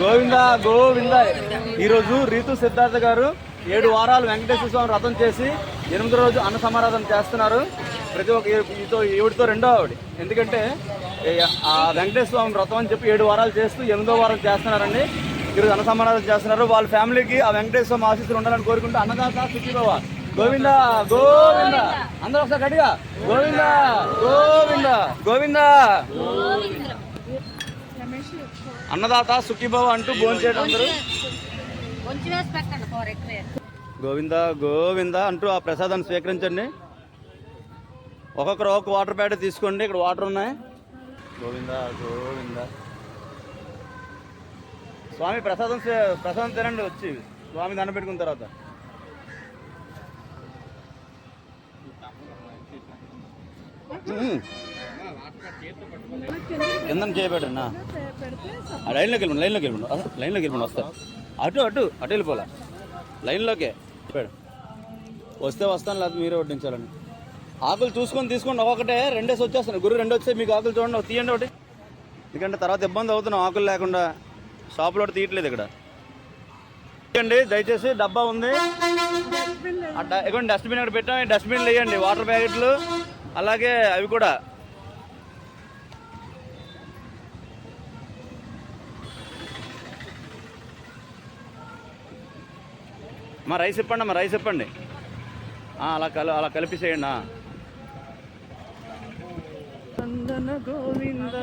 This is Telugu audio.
గోవింద గోవింద. ఈరోజు రీతు సిద్ధార్థ గారు ఏడు వారాలు వెంకటేశ్వర స్వామి వ్రతం చేసి ఎనిమిది రోజు అన్న సమారాధన చేస్తున్నారు. ప్రతి ఒక్క ఈతో ఈవిడితో రెండో ఆవిడ. ఎందుకంటే ఆ వెంకటేశ్వర స్వామి వ్రతం అని చెప్పి ఏడు వారాలు చేస్తూ ఎనిమిదో వారం చేస్తున్నారండి. ఈరోజు అన్న సమారాధన చేస్తున్నారు. వాళ్ళ ఫ్యామిలీకి ఆ వెంకటేశ్వర స్వామి ఆశీస్సులు ఉండాలని కోరుకుంటూ అన్నదాత సుఖీభవ. గోవింద గోవింద. అందరూ ఒకసారి గట్టిగా. గోవింద గోవింద గోవింద. అన్నదాత సుఖీభవ అంటూ భోజనం చేయడం అందరూ. గోవింద గోవింద అంటూ ఆ ప్రసాదాన్ని స్వీకరించండి. ఒక్కొక్కరు ఒక వాటర్ ప్యాకెట్ తీసుకోండి. ఇక్కడ వాటర్ ఉన్నాయి. గోవింద గోవింద. స్వామి ప్రసాదం ప్రసాదం తినండి వచ్చి. స్వామి దండం పెట్టుకున్న తర్వాత. ఉమ్. కింద చేయబెట్టన్నా ఆ లైన్లోకి వెళ్ళండి లైన్లోకి వెళ్ళండి లైన్లోకి వెళ్ళండి వస్తా. అటు అటు అటు వెళ్ళిపోలే. లైన్లోకే చెప్పాడు. వస్తే వస్తాను లేకపోతే మీరే వడ్డించాలని. ఆకులు చూసుకొని తీసుకోండి ఒకటే రెండేసి వచ్చేస్తాను గురు రెండు వచ్చే మీకు ఆకులు చూడండి తీయండి ఒకటి. ఎందుకంటే తర్వాత ఇబ్బంది అవుతున్నాం ఆకులు లేకుండా. షాపులో తీయట్లేదు ఇక్కడ. తీయండి దయచేసి డబ్బా ఉంది. ఆ డ- డస్ట్బిన్ ఇక్కడ పెట్టాం డస్ట్బిన్లు వేయండి వాటర్ ప్యాకెట్లు. అలాగే అవి కూడా. మా రైస్ ఇప్పండి మా రైస్ ఇప్పండి అలా కల అలా కలిపిసేయండి ఆ. గోవింద